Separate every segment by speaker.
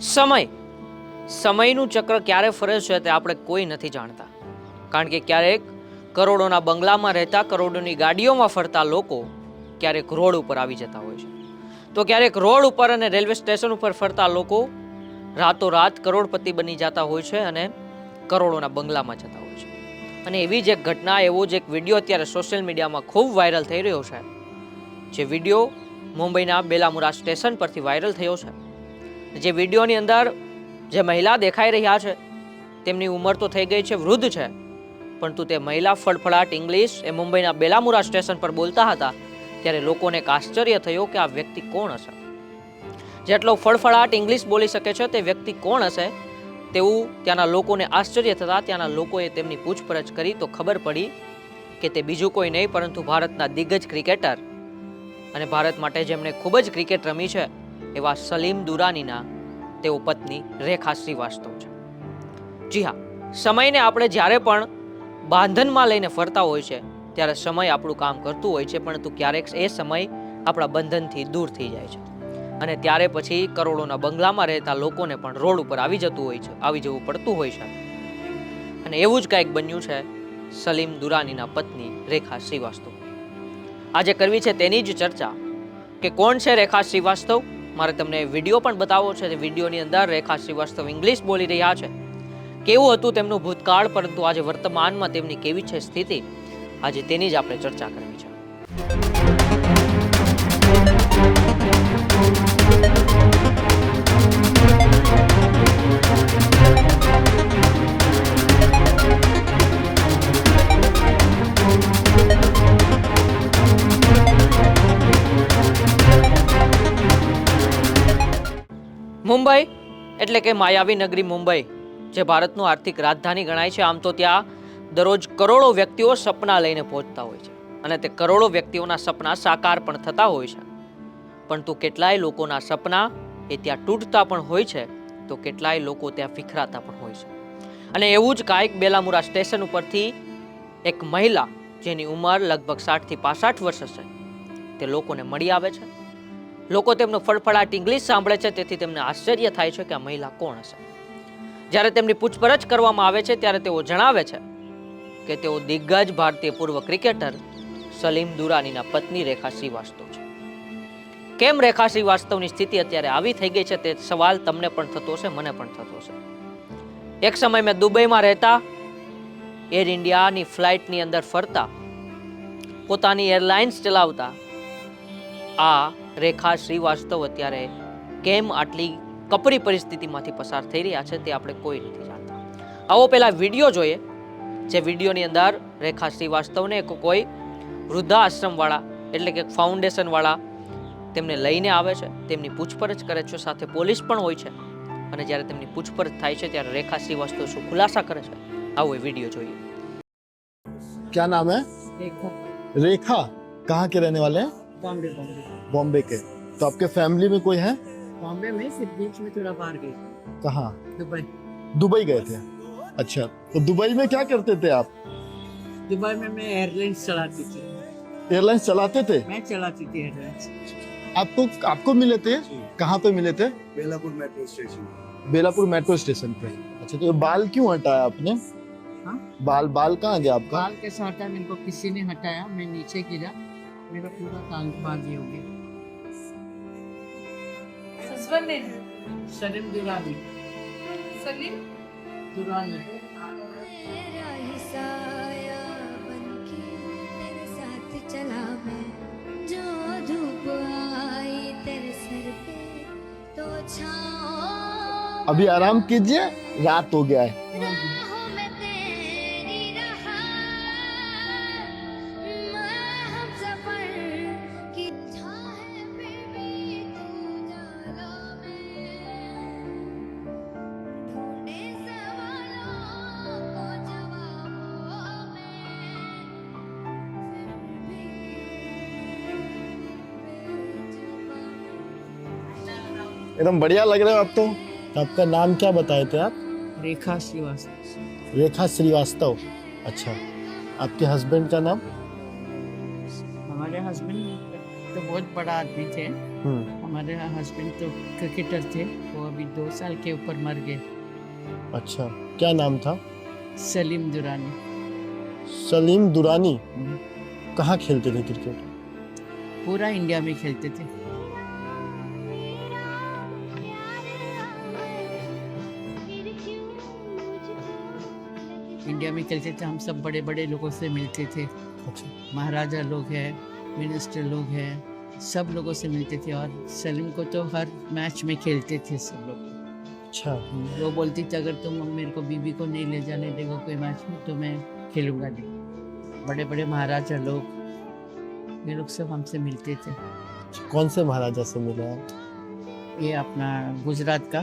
Speaker 1: સમય. સમયનું ચક્ર ક્યારે ફરે છે તે આપણે કોઈ નથી જાણતા. કારણ કે ક્યારેક કરોડોના બંગલામાં રહેતા કરોડોની ગાડીઓમાં ફરતા લોકો ક્યારેક રોડ ઉપર આવી જતા હોય છે. તો ક્યારેક રોડ ઉપર અને રેલવે સ્ટેશન ઉપર ફરતા લોકો રાતોરાત કરોડપતિ બની જતા હોય છે અને કરોડોના બંગલામાં જતા હોય છે. અને એવી જ એક ઘટના, એવો જ એક વીડિયો અત્યારે સોશિયલ મીડિયામાં ખૂબ વાયરલ થઈ રહ્યો છે. જે વીડિયો મુંબઈના બેલામુરા સ્ટેશન પરથી વાયરલ થયો છે. જે વિડીયોની અંદર જે મહિલા દેખાઈ રહ્યા છે, તેમની ઉંમર તો થઈ ગઈ છે, વૃદ્ધ છે. પરંતુ તે મહિલા ફળફળાટ ઇંગ્લિશ એ મુંબઈના બેલામુરા સ્ટેશન પર બોલતા હતા, ત્યારે લોકોને એક આશ્ચર્ય થયો કે આ વ્યક્તિ કોણ હશે. જેટલો ફળફળાટ ઇંગ્લિશ બોલી શકે છે, તે વ્યક્તિ કોણ હશે? તેવું ત્યાંના લોકોને આશ્ચર્ય થતા ત્યાંના લોકોએ તેમની પૂછપરછ કરી તો ખબર પડી કે તે બીજું કોઈ નહીં, પરંતુ ભારતના દિગ્ગજ ક્રિકેટર. અને ભારત માટે જેમણે ખૂબ જ ક્રિકેટ રમી છે એવા સલીમ દુરાનીના તેઓ પત્ની રેખા શ્રીવાસ્તવ છે. જી હા, સમયને આપણે જ્યારે પણ બાંધનમાં લઈને ફરતા હોય છે, ત્યારે સમય આપણું કામ કરતું હોય છે, પરંતુ ક્યારેક એ સમય આપણા બંધનથી દૂર થઈ જાય છે. અને ત્યારે પછી કરોડોના બંગલામાં રહેતા લોકોને પણ રોડ ઉપર આવી જતું હોય છે, આવી જવું પડતું હોય છે. અને એવું જ કંઈક બન્યું છે સલીમ દુરાનીના પત્ની રેખા શ્રીવાસ્તવ. આજે કરવી છે તેની જ ચર્ચા કે કોણ છે રેખા શ્રીવાસ્તવ? મારે તમને વીડિયો પણ બતાવવો છે. તે વિડીયોની અંદર રેખા શ્રીવાસ્તવ ઇંગ્લિશ બોલી રહ્યા છે. કેવું હતું તેમનું ભૂતકાળ? પરંતુ આજે વર્તમાનમાં તેમની કેવી છે સ્થિતિ? આજે તેની જ આપણે ચર્ચા કરવી છે. એટલે કે માયાવી નગરી મુંબઈ, જે ભારતનું આર્થિક રાજધાની ગણાય છે, આમ તો ત્યાં દરરોજ કરોડો વ્યક્તિઓ સપના લઈને પહોંચતા હોય છે અને તે કરોડો વ્યક્તિઓના સપના સાકાર પણ થતા હોય છે. પરંતુ કેટલાય લોકોના સપના એ ત્યાં તૂટતા પણ હોય છે, તો કેટલાય લોકો ત્યાં વિખરાતા પણ હોય છે. અને એવું જ કાંઈક બેલામુરા સ્ટેશન ઉપરથી એક મહિલા, જેની ઉંમર લગભગ સાઠથી પાસઠ વર્ષ છે તે લોકોને મળી આવે છે. લોકો તેમનો ફળફળાટ ઇંગ્લિશ સાંભળે છે, તેથી તેમને આશ્ચર્ય થાય છે કે આ મહિલા કોણ હશે. જ્યારે તેમની પૂછપરછ કરવામાં આવે છે, ત્યારે તેઓ જણાવે છે કે તેઓ દિગ્ગજ ભારતીય પૂર્વ ક્રિકેટર સલીમ દુરાનીના પત્ની રેખા શ્રીવાસ્તવ છે. કેમ રેખા શ્રીવાસ્તવની સ્થિતિ અત્યારે આવી થઈ ગઈ છે, તે સવાલ તમને પણ થતો હશે, મને પણ થતો હશે. એક સમય મેં દુબઈમાં રહેતા, એર ઇન્ડિયાની ફ્લાઇટની અંદર ફરતા, પોતાની એરલાઇન્સ ચલાવતા, આ રેખા શ્રીવાસ્તવ અત્યારે કેમ આટલી કપરી પરિસ્થિતિમાંથી પસાર થઈ રહ્યા છે તે આપણે કોઈ નથી જાણતા. આવો પહેલાં વીડિયો જોઈએ જે વિડીયોની અંદર રેખા શ્રીવાસ્તવને એક કોઈ વૃદ્ધાશ્રમવાળા એટલે કે ફાઉન્ડેશનવાળા તેમને લઈને આવે છે તેમની પૂછપરછ કરે છે સાથે પોલીસ પણ હોય છે. અને જ્યારે તેમની પૂછપરછ થાય છે ત્યારે રેખા શ્રીવાસ્તવ શું ખુલાસા કરે છે? આવો એ વીડિયો જોઈએ.
Speaker 2: ક્યા નામ હે?
Speaker 3: રેખા.
Speaker 2: રેખા. કહાં કે રહેને વાલે? હૈ
Speaker 3: बॉम्बे बॉम्बे।
Speaker 2: बॉम्बे के। तो आपके फैमिली में कोई है?
Speaker 3: बॉम्बे में सिर्फ़ बीच में थोड़ा बाहर गई
Speaker 2: कहाँ?
Speaker 3: दुबई।
Speaker 2: दुबई गए थे? अच्छा तो दुबई में क्या करते थे आप?
Speaker 3: दुबई में मैं एयरलाइंस चलाती थी।
Speaker 2: एयरलाइंस चलाते थे?
Speaker 3: मैं चलाती थी एयरलाइंस
Speaker 2: आपको आपको मिले थे? कहाँ पे मिले थे?
Speaker 4: Belapur metro station.
Speaker 2: Belapur metro station पे। अच्छा तो बाल क्यों हटाया आपने?
Speaker 3: हाँ?
Speaker 2: बाल बाल कहाँ गया आपका?
Speaker 3: बाल कैसा हटाया? मेरे को किसी ने हटाया। मैं नीचे गिरा। मेरा पूरा कान बाल ये हो गया
Speaker 5: हस्बैंड नेम
Speaker 3: सलीम दुरानी।
Speaker 5: सलीम?
Speaker 3: दुरानी।
Speaker 6: तेरा ही साया बनके तेरे साथ चला मैं जो धूप आई तेरे सर पे तो छाओ
Speaker 2: अभी आराम कीजिए रात हो गया है। एकदम बढ़िया लग रहे हो आप तो। आपका नाम क्या बताए थे आप?
Speaker 3: रेखा श्रीवास्तव।
Speaker 2: रेखा श्रीवास्तव। अच्छा आपके हस्बैंड का नाम?
Speaker 3: हमारे हस्बैंड तो बहुत बड़ा आदमी थे।
Speaker 2: हम्म।
Speaker 3: हमारे हस्बैंड तो क्रिकेटर थे। वो अभी दो साल के ऊपर मर गए।
Speaker 2: अच्छा क्या नाम था?
Speaker 3: सलीम दुरानी।
Speaker 2: सलीम दुरानी? कहाँ खेलते थे क्रिकेट?
Speaker 3: पूरा इंडिया में खेलते थे। इंडिया में खेलते थे हम सब बड़े बड़े लोगों से मिलते थे।
Speaker 2: अच्छा।
Speaker 3: महाराजा लोग हैं मिनिस्टर लोग हैं सब लोगों से मिलते थे और सलीम को तो हर मैच में खेलते थे सब लोग।
Speaker 2: अच्छा।
Speaker 3: वो बोलती थी अगर तुम मेरे को बीबी को नहीं ले जाने देगा कोई मैच में तो मैं खेलूँगा नहीं। बड़े बड़े महाराजा लोग ये लोग सब हमसे मिलते थे।
Speaker 2: कौन से महाराजा से मिले? आप
Speaker 3: ये अपना गुजरात का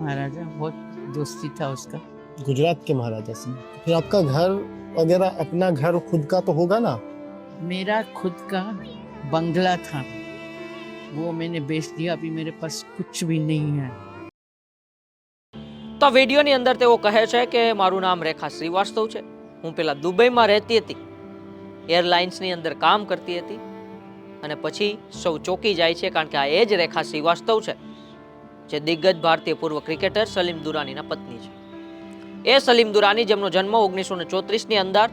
Speaker 3: महाराजा बहुत दोस्ती था उसका।
Speaker 2: गुजरात के महाराजा से फिर आपका घर वगैरह अपना घर खुद का तो होगा ना
Speaker 3: मेरा खुद का बंगला था वो मैंने बेच दिया अभी मेरे पास कुछ भी नहीं है
Speaker 1: તો વિડીયોની અંદર તેઓ કહે છે કે મારું નામ રેખા શ્રીવાસ્તવ છે હું પેલા દુબઈમાં રહેતી હતી એરલાઇન્સની અંદર કામ કરતી હતી અને પછી સૌ ચોંકી જાય છે કારણ કે આ એ જ રેખા શ્રીવાસ્તવ છે જે દિગ્ગજ ભારતીય પૂર્વ ક્રિકેટર સલીમ દુરાનીના પત્ની છે એ સલીમ દુરાની જેમનો જન્મ ઓગણીસો ને ચોત્રીસની અંદર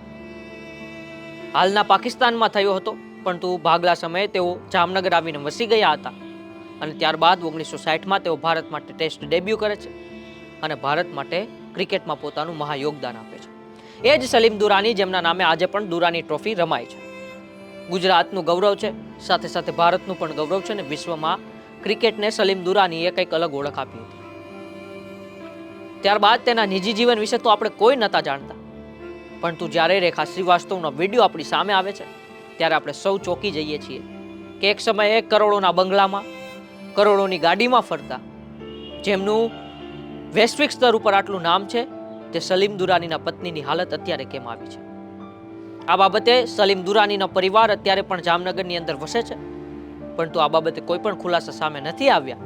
Speaker 1: હાલના પાકિસ્તાનમાં થયો હતો, પરંતુ ભાગલા સમયે તેઓ જામનગર આવીને વસી ગયા હતા અને ત્યારબાદ ઓગણીસો સાઠમાં તેઓ ભારત માટે ટેસ્ટ ડેબ્યુ કરે છે અને ભારત માટે ક્રિકેટમાં પોતાનું મહાયોગદાન આપે છે. એ જ સલીમ દુરાની જેમના નામે આજે પણ દુરાની ટ્રોફી રમાય છે. ગુજરાતનું ગૌરવ છે, સાથે સાથે ભારતનું પણ ગૌરવ છે અને વિશ્વમાં ક્રિકેટને સલીમ દુરાનીએ કંઈક અલગ ઓળખ આપી હતી. ત્યારબાદ તેના નિજી જીવન વિશે તો આપણે કોઈ નહોતા જાણતા. પરંતુ જ્યારે રેખા શ્રીવાસ્તવનો વીડિયો આપણી સામે આવે છે, ત્યારે આપણે સૌ ચોંકી જઈએ છીએ કે એક સમયે કરોડોના બંગલામાં, કરોડોની ગાડીમાં ફરતા. જેમનું વૈશ્વિક સ્તર ઉપર આટલું નામ છે, તે સલીમ દુરાનીના પત્નીની હાલત અત્યારે કેમ આવી છે? આ બાબતે સલીમ દુરાનીનો પરિવાર અત્યારે પણ જામનગરની અંદર વસે છે. પરંતુ આ બાબતે કોઈ પણ ખુલાસા સામે નથી આવ્યા.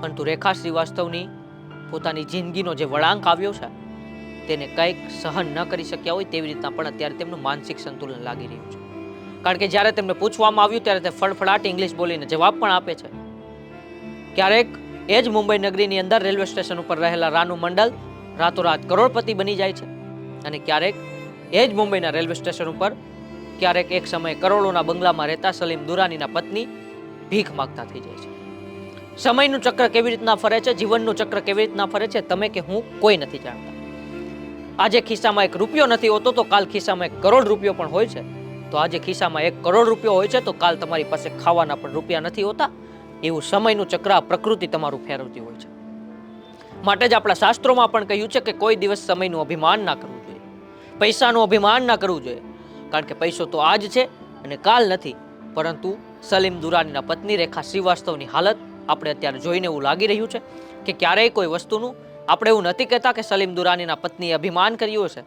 Speaker 1: પરંતુ રેખા શ્રીવાસ્તવની પોતાની જિંદગીનો જે વળાંક આવ્યો છે, તેને કંઈક સહન ન કરી શક્યા હોય તેવી રીતના પણ અત્યારે તેમનું માનસિક સંતુલન લાગી રહ્યું છે. કારણ કે જ્યારે તેમને પૂછવામાં આવ્યું ત્યારે તે ફળફળાટ ઇંગ્લિશ બોલીને જવાબ પણ આપે છે. ક્યારેક એ જ મુંબઈ નગરીની અંદર રેલવે સ્ટેશન ઉપર રહેલા રાનુ મંડલ રાતોરાત કરોડપતિ બની જાય છે અને ક્યારેક એ જ મુંબઈના રેલવે સ્ટેશન ઉપર ક્યારેક એક સમયે કરોડોના બંગલામાં રહેતા સલીમ દુરાનીના પત્ની ભીખ માગતા થઈ જાય છે. સમયનું ચક્ર કેવી રીતના ફરે છે, જીવનનું ચક્ર કેવી રીતના ફરે છે, તમે કે હું કોઈ નથી જાણતા. આજે ખિસ્સામાં એક રૂપિયો નથી હોતો તો કાલ ખિસ્સામાં એક કરોડ રૂપિયો પણ હોય છે. તો આજે ખિસ્સામાં એક કરોડ રૂપિયો હોય છે તો કાલ તમારી પાસે ખાવાના પણ રૂપિયા નથી હોતા. એવું સમયનું ચક્ર આ પ્રકૃતિ તમારું ફેરવતી હોય છે. માટે જ આપણા શાસ્ત્રોમાં પણ કહ્યું છે કે કોઈ દિવસ સમયનું અભિમાન ના કરવું જોઈએ. પૈસાનું અભિમાન ના કરવું જોઈએ. કારણ કે પૈસો તો આજ છે અને કાલ નથી. પરંતુ સલીમ દુરાનીના પત્ની રેખા શ્રીવાસ્તવની હાલત આપણે અત્યારે જોઈને એવું લાગી રહ્યું છે કે ક્યારેય કોઈ વસ્તુનું આપણે એવું નથી કહેતા કે સલીમ દુરાનીના પત્નીએ અભિમાન કર્યું હશે.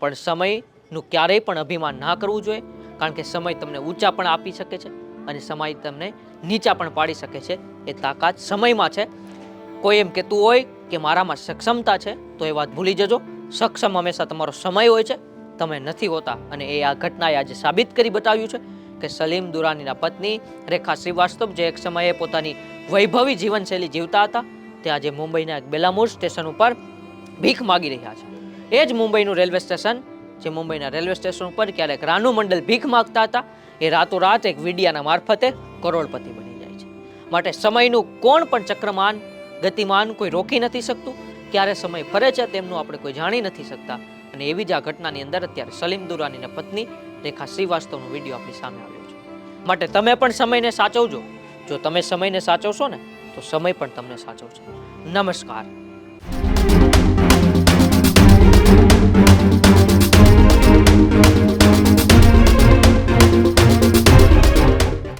Speaker 1: પણ સમયનું ક્યારેય પણ અભિમાન ના કરવું જોઈએ, કારણ કે સમય તમને ઊંચા પણ આપી શકે છે અને સમય તમને નીચા પણ પાડી શકે છે. એ તાકાત સમયમાં છે. કોઈ એમ કહેતું હોય કે મારામાં સક્ષમતા છે, તો એ વાત ભૂલી જજો. સક્ષમ હંમેશા તમારો સમય હોય છે. તમે નથી હોતા અને એ આ ઘટનાએ આજે સાબિત કરી બતાવ્યું છે. કે સલીમ દુરાનીના પત્ની રેખા શ્રીવાસ્તવ જે એક સમયે પોતાની વૈભવી જીવનશૈલી જીવતા હતા, તે આજે મુંબઈના એક બેલામોર સ્ટેશન ઉપર ભીખ માગી રહ્યા છે. એ જ મુંબઈનું રેલવે સ્ટેશન, જે મુંબઈના રેલવે સ્ટેશન ઉપર ક્યારેક રાનુ મંડલ ભીખ માગતા હતા, એ રાતોરાત એક વીડિયાના મારફતે કરોડપતિ બની જાય છે. માટે સમયનું કોણ પણ ચક્રમાન, ગતિમાન કોઈ રોકી નથી શકતું. ક્યારે સમય ફરે છે તેમનું આપણે કોઈ જાણી નથી શકતા. અને એવી જ આ ઘટનાની અંદર અત્યારે સલીમ દુરાનીના પત્ની રેખા શ્રીવાસ્તવનો વીડિયો આપણી સામે આવ્યો છે. માટે તમે પણ સમયને સાચવજો. જો તમે સમયને સાચવશો ને, તો સમય પણ તમને સાચવશે. નમસ્કાર.